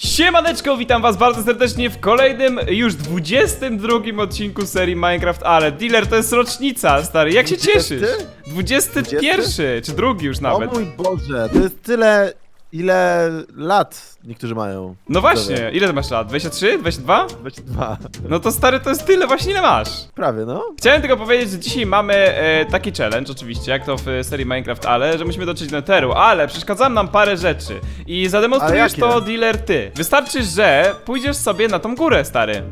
Siemaneczko, witam was bardzo serdecznie w kolejnym, już 22 odcinku serii Minecraft, ale dealer to jest rocznica, stary, jak się 20? cieszysz? 21, czy drugi już nawet. O mój Boże, to jest tyle, ile lat niektórzy mają. No właśnie, ile ty masz lat? 23? 22? 22. No to stary, to jest tyle właśnie ile masz. Prawie, no. Chciałem tylko powiedzieć, że dzisiaj mamy e, taki challenge, oczywiście, jak to w e, serii Minecraft, ale że musimy dotrzeć do Netheru, ale przeszkadza nam parę rzeczy i zademonstrujesz Ale jakie? to dealer ty. Wystarczy, że pójdziesz sobie na tą górę, stary.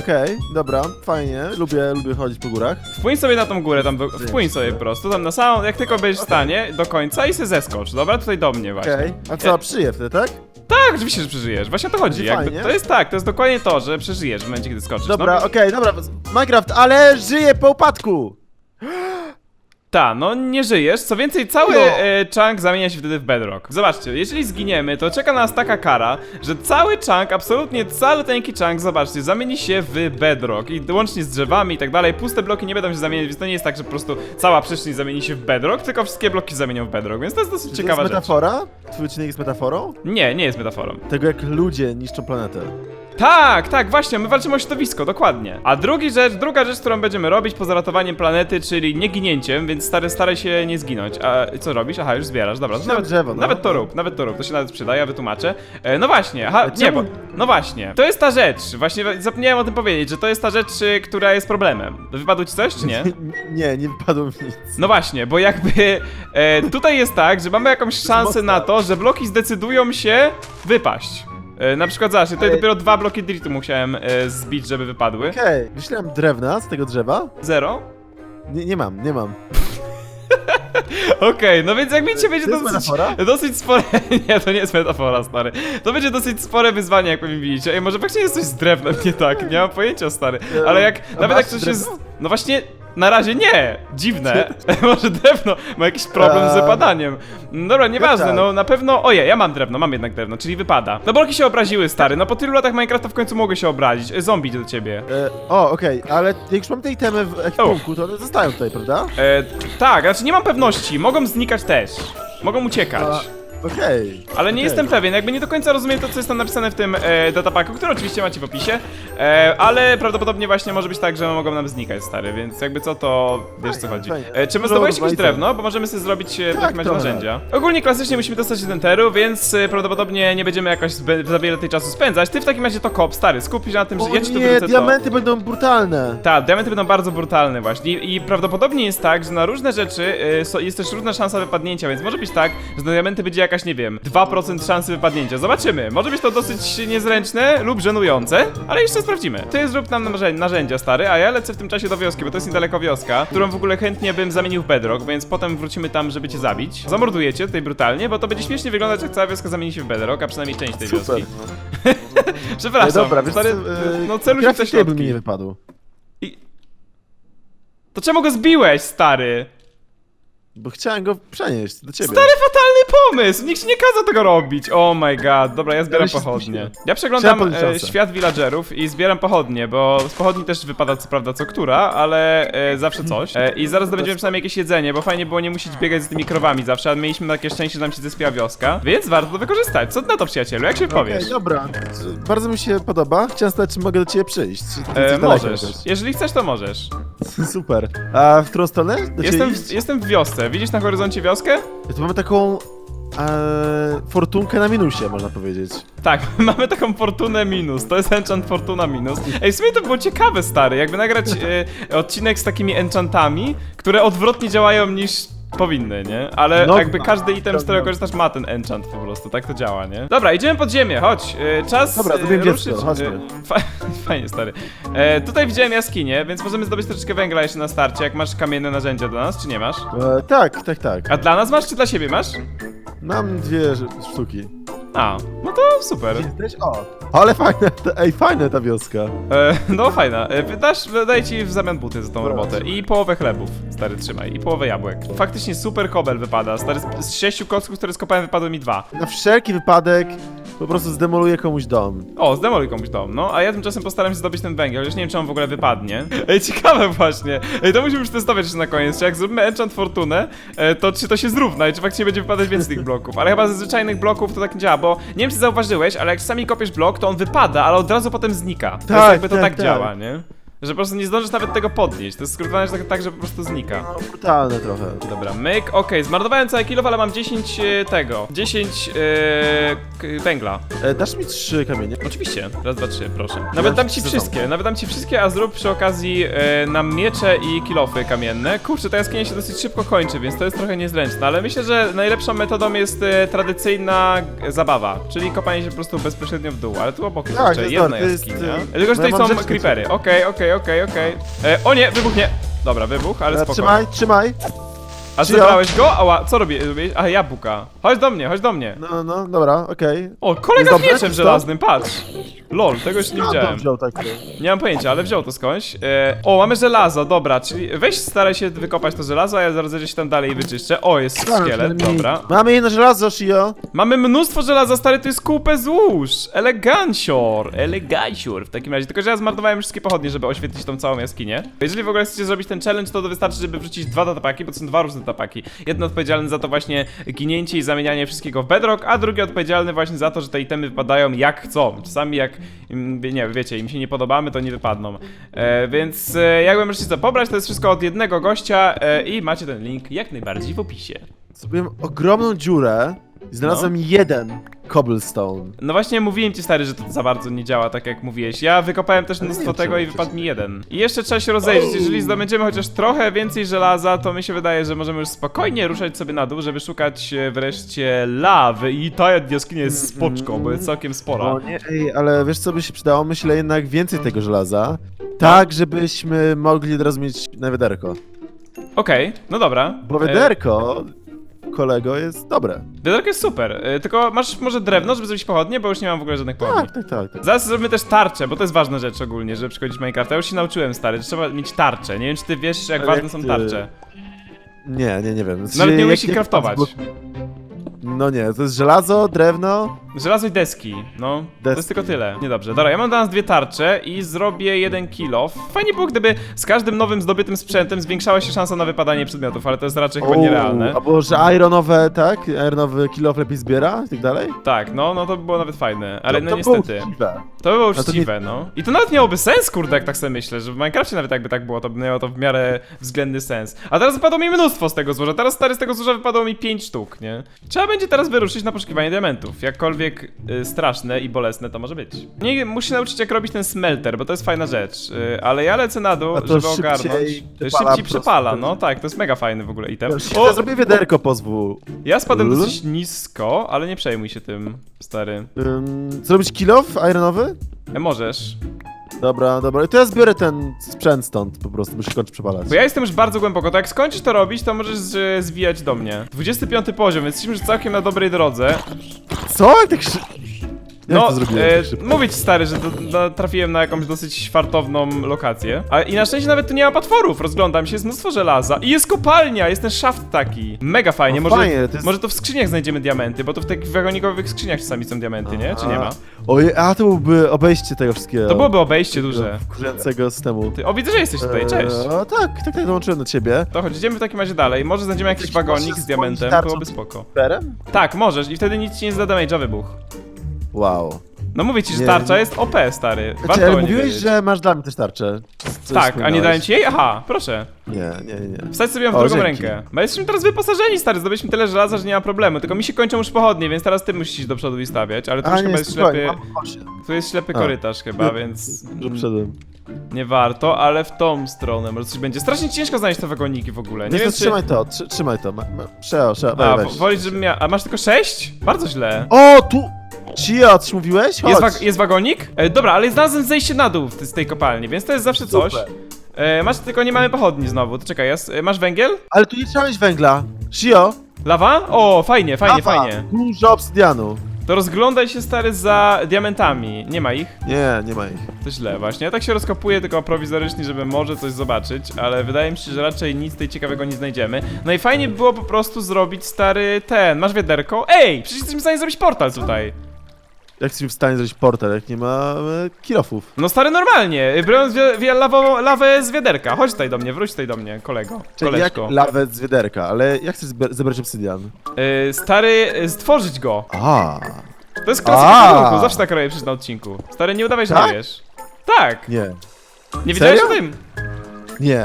Okej, dobra, fajnie. Lubię, lubię chodzić po górach. Wpłyń sobie na tą górę, tam do, wpłyń sobie po prostu, tam na samą, jak tylko będziesz w stanie, do końca i se zeskocz, dobra? Tutaj do mnie właśnie. Okej. A co, przyję wtedy, tak? Tak, oczywiście, że przeżyjesz, właśnie o to chodzi, Będzie jakby, fajnie. to jest tak, to jest dokładnie to, że przeżyjesz w momencie, kiedy skoczysz. Dobra, no, okej, dobra. Minecraft, ale żyję po upadku! Ta, no nie żyjesz. Co więcej, cały No. e, chunk zamienia się wtedy w bedrock. Zobaczcie, jeżeli zginiemy, to czeka nas taka kara, że cały chunk, absolutnie caluteńki chunk, zobaczcie, zamieni się w bedrock i łącznie z drzewami i tak dalej. Puste bloki nie będą się zamieniać, więc to nie jest tak, że po prostu cała przestrzeń zamieni się w bedrock, tylko wszystkie bloki zamienią w bedrock, więc to jest dosyć Czy ciekawa to jest rzecz. metafora? Twój odcinek jest metaforą? Nie, nie jest metaforą. Tego jak ludzie niszczą planetę. Tak, tak, właśnie, my walczymy o środowisko, dokładnie. A drugi rzecz, druga rzecz, którą będziemy robić poza ratowaniem planety, czyli nie ginięciem, więc stary, staraj się nie zginąć. A co robisz? Aha, już zbierasz, dobra. To nawet, drzewo, no. nawet to rób, nawet to rób, to się nawet przyda, ja wytłumaczę. E, no właśnie, aha, nie, bo, no właśnie. To jest ta rzecz, właśnie zapomniałem o tym powiedzieć, że to jest ta rzecz, y, która jest problemem. Wypadło ci coś, czy nie? nie, nie wypadło mi nic. No właśnie, bo jakby e, tutaj jest tak, że mamy jakąś szansę na to, że bloki zdecydują się wypaść. E, na przykład zobacz, tutaj Ej. dopiero dwa bloki dritu musiałem e, zbić, żeby wypadły. Okej, wyślałem drewna z tego drzewa. Zero? Nie, nie mam, nie mam. Okej, no więc jak widzicie będzie To jest dosyć, metafora? dosyć spore... Nie, to nie jest metafora, stary. To będzie dosyć spore wyzwanie, jak pewnie widzicie. Ej, może faktycznie jest coś z drewnem nie tak, nie mam pojęcia, stary. Ale jak, a nawet masz jak coś jest... drewno? No właśnie... Na razie nie! Dziwne. Może drewno ma jakiś problem z wypadaniem. No Dobra, nieważne, tak. no na pewno... Oje, ja mam drewno, mam jednak drewno, czyli wypada. No bloki się obraziły, stary. No po tylu latach Minecrafta w końcu mogły się obrazić. E, Zombie idzie do ciebie. E, o, okej, ale jak już mam te itemy w ekwipunku, to one zostają tutaj, prawda? E, tak, znaczy nie mam pewności. Mogą znikać też. Mogą uciekać. Okej. Ale nie jestem pewien, jakby nie do końca rozumiem to, co jest tam napisane w tym e, datapaku, który oczywiście macie w opisie, e, ale prawdopodobnie właśnie może być tak, że mogą nam znikać, stary, więc jakby co, to wiesz co Fajnie, chodzi. fajnie. E, czy my Dużo zdobyłeś jakieś drewno? Bo możemy sobie zrobić e, w Tak, takim razie trochę. narzędzia. Ogólnie klasycznie musimy dostać się do Enteru, więc e, prawdopodobnie nie będziemy jakoś za wiele tej czasu spędzać. Ty w takim razie to kop, stary, skup się na tym, że ja ci tu nie, wrócę diamenty będą brutalne. Tak, diamenty będą bardzo brutalne właśnie I, i prawdopodobnie jest tak, że na różne rzeczy y, so, jest też różna szansa wypadnięcia, więc może być tak, że na diamenty będzie jakaś, nie wiem, 2% szansy wypadnięcia. Zobaczymy. Może być to dosyć niezręczne lub żenujące, ale jeszcze sprawdzimy. Ty zrób nam narzę- narzędzia, stary, a ja lecę w tym czasie do wioski, bo to jest niedaleko wioska, którą w ogóle chętnie bym zamienił w bedrock, więc potem wrócimy tam, żeby cię zabić. Zamordujecie tutaj brutalnie, bo to będzie śmiesznie wyglądać, jak cała wioska zamieni się w bedrock, a przynajmniej część tej Super. wioski. Przepraszam, dobra, stary, e, no celuj się w te by mi środki. nie wypadł. To czemu go zbiłeś, stary? Bo chciałem go przenieść do ciebie. Stary, fatalny pomysł! Nikt ci nie kazał tego robić! Oh my god, dobra, ja zbieram się pochodnie. Ja przeglądam e, świat villagerów i zbieram pochodnie, bo z pochodni też wypada co prawda co która, ale e, zawsze coś. E, I zaraz zdobędziemy przynajmniej jakieś jedzenie, bo fajnie było nie musieć biegać z tymi krowami zawsze, a mieliśmy takie szczęście, że nam się zespiła wioska, więc warto to wykorzystać. Co ty na to, przyjacielu? Jak się Okej, powiesz? dobra. Bardzo mi się podoba. Chciałem spytać, czy mogę do ciebie przyjść. Czy ty E, jesteś daleko możesz. Jeżeli chcesz, to możesz. Super. A w którą stronę? Do Jestem w, jestem w wiosce. Widzisz na horyzoncie wioskę? Tu mamy taką e, fortunkę na minusie, można powiedzieć. Tak, mamy taką fortunę minus, to jest enchant fortuna minus. Ej, w sumie to było ciekawe, stary, jakby nagrać e, odcinek z takimi enchantami, które odwrotnie działają niż powinny, nie? Ale No, jakby każdy item, z którego no. korzystasz ma ten enchant po prostu, tak to działa, nie? Dobra, idziemy pod ziemię, chodź, e, czas Dobra, e, zrobiłem ruszyć. dziecko, chodźmy. E, fa fajnie, stary. E, tutaj widziałem jaskinię, więc możemy zdobyć troszeczkę węgla jeszcze na starcie, jak masz kamienne narzędzia do nas, czy nie masz? E, tak, tak, tak. A dla nas masz, czy dla siebie masz? Mam dwie ż- sztuki. A, no to super. Jesteś? O. Ale fajne, ta, ej, fajna ta wioska. E, no fajna. E, dasz, daję ci w zamian buty za tą Dobra, robotę. I połowę chlebów, stary, trzymaj. I połowę jabłek. Faktycznie super kobel wypada, stary. Z, z sześciu kocków, które skopałem, wypadły mi dwa. Na wszelki wypadek po prostu zdemoluję komuś dom. O, zdemoluj komuś dom, no, a ja tymczasem postaram się zdobyć ten węgiel, chociaż nie wiem, czy on w ogóle wypadnie. Ej, ciekawe właśnie. Ej, to musimy już testować jeszcze na koniec, czy jak zrobimy enchant fortunę, e, to czy to się zrówna i czy faktycznie będzie wypadać więcej tych bloków. Ale chyba ze zwyczajnych bloków to tak nie działa, bo nie wiem, czy zauważyłeś, ale jak sami kopiesz blok, to on wypada, ale od razu potem znika. To jest Tak, jakby to tak, tak, tak. działa, nie? Że po prostu nie zdążysz nawet tego podnieść. To jest skrótowane tak, tak, że po prostu znika. No, brutalne trochę. Dobra, myk, okej, zmarnowałem cały kilof, ale mam 10 e, tego. 10 e, k- węgla. E, dasz mi trzy kamienie? Oczywiście, raz, dwa, trzy, proszę. Nawet dam ci wszystkie, nawet dam ci wszystkie, a zrób przy okazji e, nam miecze i kilofy kamienne. Kurczę, ta jaskinia się dosyć szybko kończy, więc to jest trochę niezręczne, ale myślę, że najlepszą metodą jest e, tradycyjna g- zabawa, czyli kopanie się po prostu bezpośrednio w dół, ale tu obok jest Tak, jeszcze jest jedna to jest, jaskinia. e, Tylko, że no ja tutaj mam są rzeczy creepery. Okej, okej, okej, okej. E, O nie, wybuchnie! Dobra, wybuch, ale E, spoko. trzymaj, trzymaj. A Przyjął. zebrałeś go? Ała, co robię? A, jabłka. Chodź do mnie, chodź do mnie. No, no, dobra, okej. O, kolega Jest z dobre? mieczem żelaznym, patrz. Lol, tego jeszcze nie No, widziałem. wziął takie. Nie mam pojęcia, ale wziął to skądś. E, o, mamy żelazo, dobra, czyli weź staraj się wykopać to żelazo, a ja zaraz się tam dalej wyczyszczę. O, jest szkielet, dobra. Mamy jedno żelazo, Shio. Mamy mnóstwo żelaza, stary, to jest kupę złóż. Elegancior, elegancior w takim razie. Tylko, że ja zmarnowałem wszystkie pochodnie, żeby oświetlić tą całą jaskinię. Jeżeli w ogóle chcecie zrobić ten challenge, to, to wystarczy, żeby wrzucić dwa datapaki, bo to są dwa różne datapaki. Jeden odpowiedzialny za to właśnie ginięcie i zamienianie wszystkiego w bedrock, a drugi odpowiedzialny właśnie za to, że te itemy wypadają jak chcą. Czasami jak, nie wiecie, im się nie podobamy, to nie wypadną. E, więc e, jakby możecie to pobrać, to jest wszystko od jednego gościa e, i macie ten link jak najbardziej w opisie. Zrobiłem ogromną dziurę znalazłem jeden cobblestone. No właśnie mówiłem ci stary, że to za bardzo nie działa tak jak mówiłeś. Ja wykopałem też mnóstwo wiem, tego czemu i wypadł przecież. mi jeden. I jeszcze trzeba się rozejrzeć, jeżeli zdobędziemy chociaż trochę więcej żelaza, to mi się wydaje, że możemy już spokojnie ruszać sobie na dół, żeby szukać e, wreszcie lawy i ta jaskinia jest spoczką, bo jest całkiem spora. O nie, ej, ale wiesz co by się przydało? Myślę jednak więcej tego żelaza. Tak, żebyśmy mogli od razu mieć na wiaderko. Okej, no dobra. Bo E, wiaderko, kolego, jest dobre. Wiaderko jest super, e, tylko masz może drewno, żeby zrobić pochodnie, bo już nie mam w ogóle żadnych pochodni. Tak, tak, tak. tak. Zaraz zrobimy też tarczę, bo to jest ważna rzecz ogólnie, żeby przychodzić w Minecrafta. Ja już się nauczyłem, stary, że trzeba mieć tarczę. Nie wiem, czy ty wiesz, jak Ale ważne jak są ty- tarcze. Nie, nie, nie wiem. Nawet Znaczy, nie umiesz jak- ich jak- craftować. No nie, to jest żelazo, drewno. Żelazo i deski, no. To Deski. jest tylko tyle. Niedobrze. Dobra, ja mam dla nas dwie tarcze i zrobię jeden kill off. Fajnie było, gdyby z każdym nowym zdobytym sprzętem zwiększała się szansa na wypadanie przedmiotów, ale to jest raczej chyba nierealne. Albo, że ironowe, tak? Ironowy kilof lepiej zbiera i tak dalej. Tak, no, no to by było nawet fajne, ale to, no to niestety. Było uczciwe. To by było to nie- uczciwe, no. I to nawet miałoby sens, kurde, jak tak sobie myślę, że w Minecrafcie nawet jakby tak było, to by miało to w miarę względny sens. A teraz wypadło mi mnóstwo z tego złoża, teraz stary z tego złoża wypadło mi 5 sztuk, nie? Trzeba będzie teraz wyruszyć na poszukiwanie diamentów, jakkolwiek y, straszne i bolesne to może być. Nie, musi nauczyć jak robić ten smelter, bo to jest fajna rzecz, y, ale ja lecę na dół, A to żeby szybciej ogarnąć. przepala Szybciej po przepala, no tak, to jest mega fajny w ogóle item. Ja zrobię wiaderko, pozwól. Ja spadłem Lul. dosyć nisko, ale nie przejmuj się tym, stary. Ym, zrobić kilof ironowy? E, możesz. Dobra, dobra. I to ja zbiorę ten sprzęt stąd po prostu, bo się kończy przepalać. Bo ja jestem już bardzo głęboko, to jak skończysz to robić, to możesz e, zwijać do mnie. 25 poziom, więc jesteśmy już całkiem na dobrej drodze. Co? Jak tak szy... Jak No, to zrobiłem e, tak szybko? mówię ci stary, że to, no, trafiłem na jakąś dosyć fartowną lokację. A, I na szczęście nawet tu nie ma potworów, rozglądam się, jest mnóstwo żelaza. I jest kopalnia, jest ten szaft taki. Mega fajnie, No może, fajnie, to jest- może to w skrzyniach znajdziemy diamenty, bo to w takich wagonikowych skrzyniach czasami są diamenty, nie? Czy nie ma? Ojej, a to byłby obejście tego wszystkiego. To byłoby obejście duże. Wkurzającego systemu. Ty, o, widzę, że jesteś tutaj, cześć. Eee, o, tak, tak, tak, dołączyłem do ciebie. To chodź, idziemy w takim razie dalej. Może znajdziemy jakiś wagonik z diamentem, byłoby spoko. Perem? Tak, możesz i wtedy nic ci nie zada damage'a wybuch. Wow. No mówię ci, że Nie, tarcza jest OP, stary. Znaczy, Warto ale o niej mówiłeś, wiedzieć. że masz dla mnie też tarczę. Coś Tak, a nie wspominałeś. dałem ci jej? Aha, proszę. Nie, nie, nie. Wstać sobie ją w O, drugą dzięki. rękę. Bo jesteśmy teraz wyposażeni, stary. Zdobyliśmy tyle żelaza, że nie ma problemu. Tylko mi się kończą już pochodnie, więc teraz ty musisz iść do przodu i stawiać. Ale tu już A chyba nie, jest spokojnie, ślepy. mam. Tu jest ślepy A. korytarz chyba, więc. Że wszedłem. Nie warto, ale w tą stronę może coś będzie. Strasznie ciężko znaleźć te wagoniki w ogóle. Nie Nie wiem, czy. trzymaj to, trzy, trzymaj to. Ma, ma, przeo, przeo, A, weź, wo- weź. wolisz, żebym miał. A masz tylko sześć? Bardzo źle. O, tu! Chia, coś mówiłeś? Chodź. Jest, wa jest wagonik? E, dobra, ale znalazłem zejście na dół z tej kopalni, więc to jest zawsze coś. Super. E, masz tylko nie mamy pochodni znowu. To czekaj, jest, masz węgiel? Ale tu nie trzeba mieć węgla. Shio, Lawa? O, fajnie, fajnie, lawa, fajnie. Dużo obsydianu. To rozglądaj się stary za diamentami. Nie ma ich? Nie, nie ma ich. To źle właśnie. Ja tak się rozkopuję tylko prowizorycznie, żeby może coś zobaczyć, ale wydaje mi się, że raczej nic tej ciekawego nie znajdziemy. No i fajnie by było po prostu zrobić stary ten. Masz wiaderko? Ej! Przecież jesteśmy w stanie zrobić portal tutaj. Jak jesteśmy w stanie zrobić portal, jak nie ma e, kilofów? No stary, normalnie, biorąc wie, lawową, lawę z wiaderka. Chodź tutaj do mnie, wróć tutaj do mnie, kolego, Czyli jak koleżko. lawę z wiaderka, ale jak chcesz zbe- zebrać obsydian? Y, stary, y, stworzyć go. A, To jest klasyka A. zawsze tak robię przecież na odcinku. Stary, nie udawaj, że Tak? nie wiesz. Tak, nie. nie wiedziałeś o Serio? tym. Nie.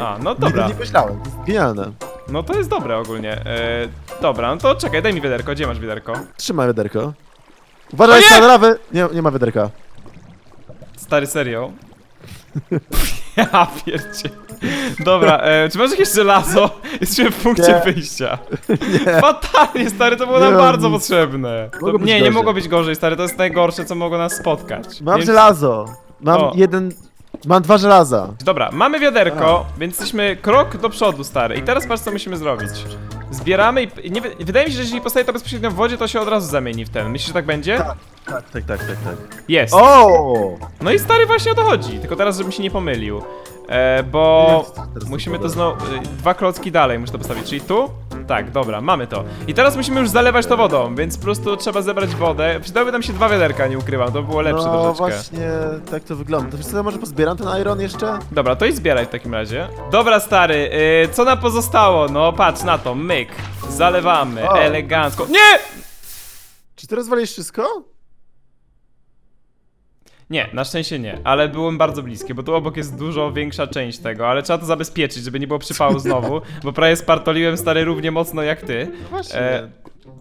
A, no Nigdy dobra. nie myślałem. To jest genialne. No to jest dobre ogólnie. E, dobra, no to czekaj, daj mi wiaderko. Gdzie masz wiaderko? Trzymaj wiaderko. Uważaj nie! na lawę! Nie, nie ma wiaderka. Stary, serio? ja pierdzie. Dobra, e, czy masz jakieś żelazo? Jesteśmy w punkcie Nie. wyjścia. Fatalnie, stary, to było nam Nie bardzo potrzebne. To, Mogło być nie, nie gorzej. mogło być gorzej, stary, to jest najgorsze, co mogło nas spotkać. Mam Więc- żelazo. Mam O. jeden... Mam dwa żelaza. Dobra, mamy wiaderko, więc jesteśmy krok do przodu, stary. I teraz patrz, co musimy zrobić. Zbieramy i... Nie, wy- wydaje mi się, że jeżeli postawię to bezpośrednio w wodzie, to się od razu zamieni w ten. Myślisz, że tak będzie? Tak, tak, tak, tak, tak. tak. Jest. O! No i stary, właśnie o to chodzi. Tylko teraz, żebym się nie pomylił. E, bo to teraz musimy to znowu... y, Dwa klocki dalej muszę to postawić, czyli tu? Tak, dobra, mamy to. I teraz musimy już zalewać to wodą, więc po prostu trzeba zebrać wodę. Przydałyby nam się dwa wiaderka, nie ukrywam, to by było lepsze no troszeczkę. właśnie, tak to wygląda. To wiesz co, ja może pozbieram ten iron jeszcze? Dobra, to i zbieraj w takim razie. Dobra, stary, y, co nam pozostało? No, patrz na to, myk. Zalewamy, O. elegancko. Nie! Czy ty rozwalisz wszystko? Nie, na szczęście nie, ale byłem bardzo bliskie, bo tu obok jest dużo większa część tego, ale trzeba to zabezpieczyć, żeby nie było przypału znowu, bo prawie spartoliłem stary równie mocno jak ty. Właśnie. E,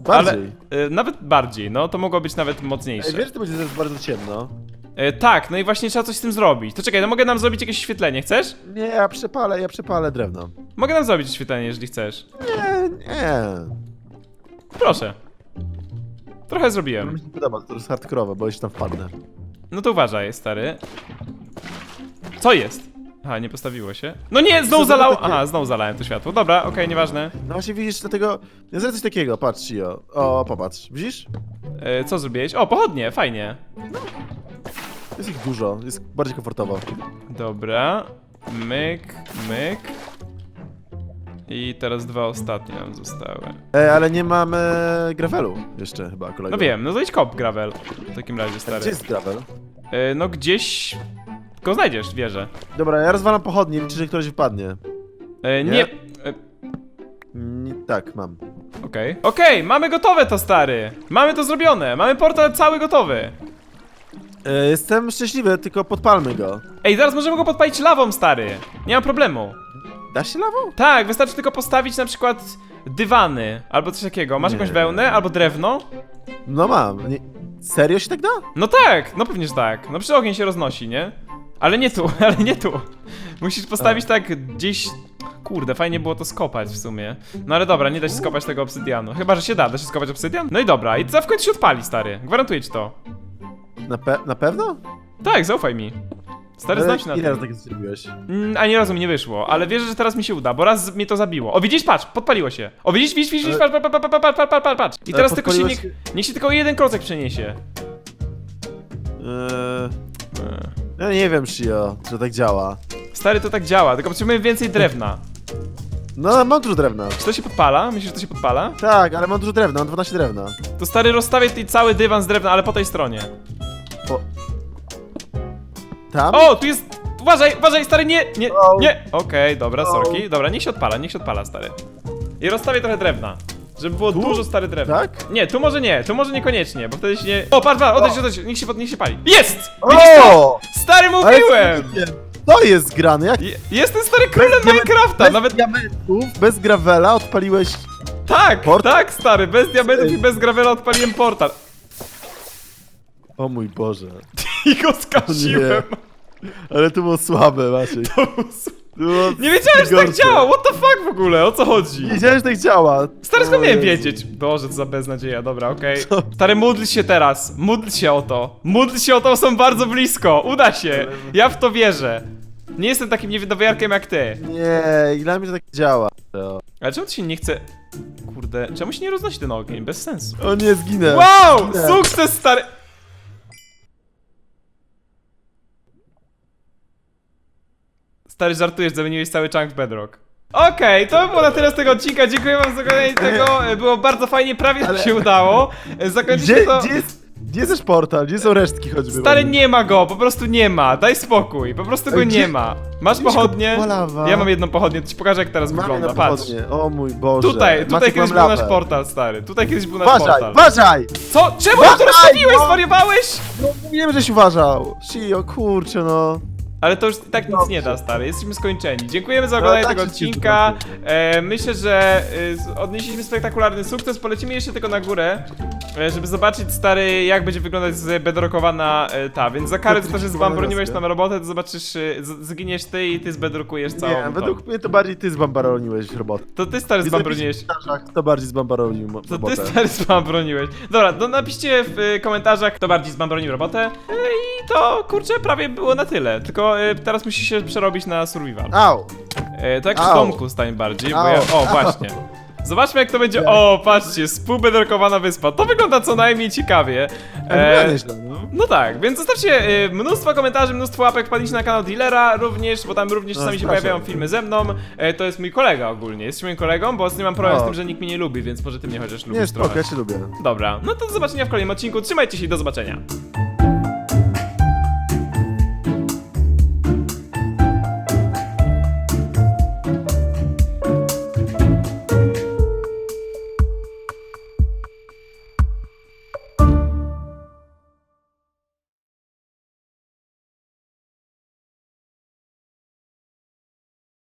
Bardziej. Ale, y, nawet bardziej, no to mogło być nawet mocniejsze. Ej, wiesz, że to będzie teraz bardzo ciemno. E, tak, no i właśnie trzeba coś z tym zrobić. To czekaj, no mogę nam zrobić jakieś świetlenie, chcesz? Nie, ja przepalę, ja przepalę drewno. Mogę nam zrobić świetlenie, jeżeli chcesz. Nie, nie. Proszę. Trochę zrobiłem. mi się nie podoba, to jest hardkorowe, bo jeszcze tam wpadnę. No to uważaj, stary. Co jest? Aha, nie postawiło się. No nie, znowu Co za zalało. takie- Aha, znowu zalałem to światło. Dobra, okej, nieważne. No właśnie widzisz, dlatego... Ja zrobię coś takiego, patrz, Cio. O, popatrz. Widzisz? E, co zrobiłeś? O, pochodnie, fajnie. Jest ich dużo, jest bardziej komfortowo. Dobra. Myk, myk. I teraz dwa ostatnie nam zostały. Ej, ale nie mamy gravelu jeszcze chyba, kolego. No wiem, no to idź kop, gravel. W takim razie, Gdzie stary. jest gravel? E, no gdzieś... Go znajdziesz, wierzę. Dobra, ja rozwalam pochodnie, liczę, że któraś wypadnie. E, nie... Nie? e, tak, mam. Okej. Okej, mamy gotowe to, stary. Mamy to zrobione. Mamy portal cały gotowy. E, jestem szczęśliwy, tylko podpalmy go. Ej, zaraz możemy go podpalić lawą, stary. Nie ma problemu. Da się lawą? Tak, wystarczy tylko postawić na przykład dywany albo coś takiego. Masz Nie. jakąś wełnę albo drewno? No mam. Nie... Serio się tak da? No tak, no pewnie, że tak. No przy ogień się roznosi, nie? Ale nie tu, ale nie tu. Musisz postawić tak gdzieś... Kurde, fajnie było to skopać w sumie. No ale dobra, nie da się skopać tego obsydianu. Chyba, że się da. Da się skopać obsydian? No i dobra, i to w końcu się odpali, stary. Gwarantuję ci to. Na, pe na pewno? Tak, zaufaj mi. Stary, znam się na Ile tym. razy tak zrobiłeś? Mm, ani razu mi nie wyszło, ale wierzę, że teraz mi się uda, bo raz mnie to zabiło. O, widzisz, patrz, podpaliło się. O, widzisz, widzisz, widzisz, patrz, patrz, patrz, patrz, patrz, patrz, patrz, patrz. I Ale teraz tylko się podpaliło niech, niech się tylko jeden klocek przeniesie. Eee, Eee. ja nie wiem, Shio, że tak działa. Stary, to tak działa, tylko potrzebujemy więcej drewna. No, mam dużo drewna. Czy to się podpala? Myślisz, że to się podpala? Tak, ale mam dużo drewna, mam 12 drewna. To stary, rozstawię tutaj cały dywan z drewna, ale po tej stronie. Tam? O, tu jest... Uważaj, uważaj, stary, nie, nie, nie. Okej, dobra, O. sorki. Dobra, niech się odpala, niech się odpala, stary. I rozstawię trochę drewna. Żeby było Tu? dużo stary drewna. Tak? Nie, tu może nie, tu może niekoniecznie, bo wtedy się nie... O, patrz, patrz, odejdź, odejdź, niech się, pod- niech się pali. Jest! Widzisz to? O! Stary, Ale mówiłem! To jest grane, jak Je- Jestem stary królem diament- Minecrafta, bez nawet... diamentów, bez gravela odpaliłeś... Tak, tak, stary, bez diamentów i bez gravela odpaliłem portal. O mój Boże. I go skasiłem. Ale to było słabe, Maciej. To było Nie wiedziałem, że tak gorsze. działa, what the fuck w ogóle, o co chodzi? Nie wiedziałem, że tak działa. Stary, skąd O miałem Jezu. wiedzieć? Boże, co za beznadzieja, dobra, okej. Co? Stary, módl się teraz, módl się o to. Módl się o to, są bardzo blisko, uda się. Ja w to wierzę. Nie jestem takim niewydowiarkiem jak ty. Nie, dla mnie to tak działa. O, Ale czemu to się nie chce... Kurde, czemu się nie roznosi ten ogień? Bez sensu. o nie, zginę. Wow! Sukces, stary! Stary, żartujesz, zamieniłeś cały chunk w bedrock. Okej, to było na tyle z tego odcinka. Dziękuję wam za oglądanie tego. Było bardzo fajnie, prawie Ale- się udało. Zakończyliśmy Gdzie, to... gdzie jest... Gdzie jest też portal? Gdzie są resztki choćby? Stary, nie ma go, po prostu nie ma. Daj spokój, po prostu go Ej, nie gdzie- ma. Masz pochodnie? Ja mam jedną pochodnię, to ci pokażę jak teraz Mamy wygląda, na patrz. pochodnie. O mój Boże. Tutaj, tutaj Maciek, kiedyś mam był nasz lawę. portal, stary. Tutaj kiedyś był nasz Uważaj, portal. uważaj! Co? Czemu to Uważaj, rozstawiłeś? no! Zwariowałeś? No mówiłem, żeś uważał. Shio, kurczę no. Ale to już i tak nic nie da, stary. Jesteśmy skończeni. Dziękujemy za oglądanie No, tak tego się odcinka. E, myślę, że e, z- odnieśliśmy spektakularny sukces. Polecimy jeszcze tylko na górę, e, żeby zobaczyć, stary, jak będzie wyglądać zbedrokowana e, ta. Więc za karę, za to, że wioska. nam robotę, to zobaczysz, e, z- zginiesz ty i ty zbedrokujesz całą Nie, tą. według mnie to bardziej ty zbambaroniłeś robotę. To ty, stary, komentarzach, Kto bardziej zbambaronił mo- To ty robotę? stary zbambroniłeś. Dobra, to napiszcie w y, komentarzach, kto bardziej zbambronił robotę. Y, I to kurczę prawie było na tyle. Tylko y, teraz musi się przerobić na survival. Au! Y, to jak w Au. domku stań bardziej, bo Au. ja. O, właśnie. Zobaczmy jak to będzie. O, patrzcie, współbedrokowana wyspa. To wygląda co najmniej ciekawie. E, E, nieźle, no. no tak, więc zostawcie y, mnóstwo komentarzy, mnóstwo łapek, wpadnijcie na kanał dealera również, bo tam również No, czasami się zapraszam. pojawiają filmy ze mną. E, to jest mój kolega ogólnie, jest moim kolegą, bo z nim mam problem O. z tym, że nikt mnie nie lubi, więc może ty mnie chociaż lubisz Nie, trochę. spoko, ja cię lubię. Dobra, no to do zobaczenia w kolejnym odcinku. Trzymajcie się i do zobaczenia.